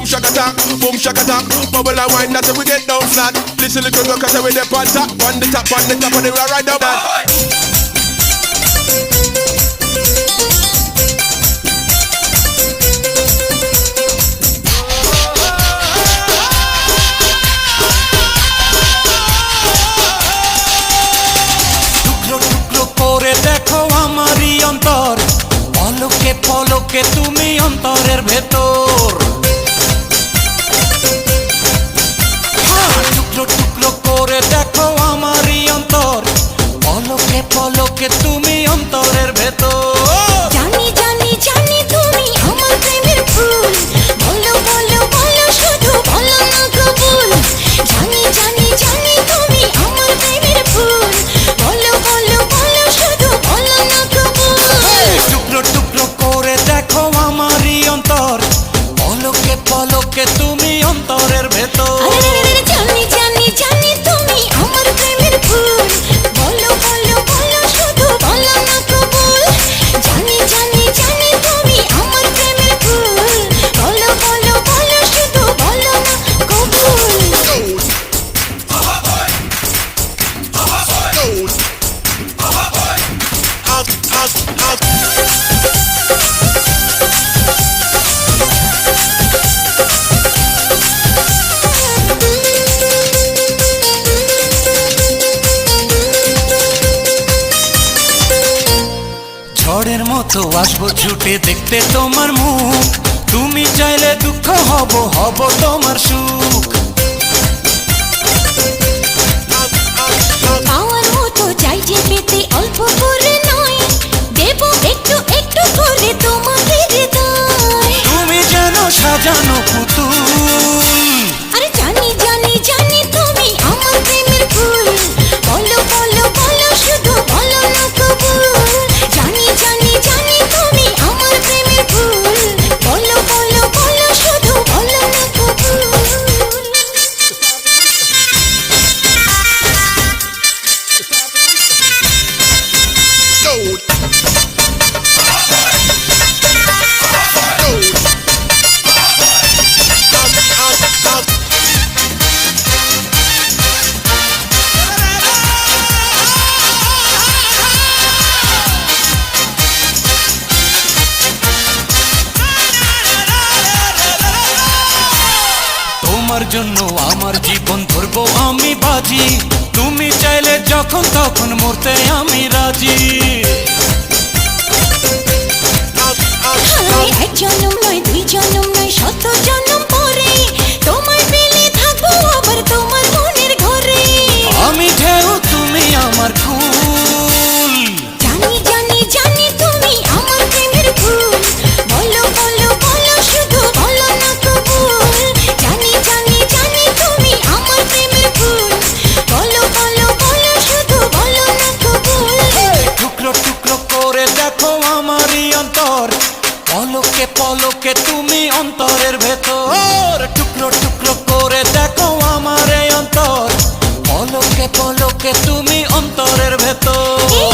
boom shaka talk, boom shaka talk. Bubble and wine, that's how we get down flat. Listen little girl, cause we the on top, on the top, on the top, and we are right down that. টুকরো টুকরো করে দেখো আমারই অন্তর পলকে পলকে তুমি অন্তরের ভেতর তুমি অন্তরের ভেতর। মতো আসব ছুটে দেখতে তোমার মুখ। তুমি চাইলে দুঃখ হব হব তোমার সুখ। পাওয়ার মতো চাই যে পেতে অল্প করে নয়। দেব একটু একটু করে তোমাকে তুমি যেন সাজানো পুতুল জন্য আমার জীবন ধরবো আমি বাজি। তুমি চাইলে যখন তখন মরতে আমি রাজি। অন্তর। পলকে পলকে তুমি অন্তরের ভেতর। টুকরো টুকরো করে দেখো আমার অন্তর। পলকে পলকে তুমি অন্তরের ভেতর।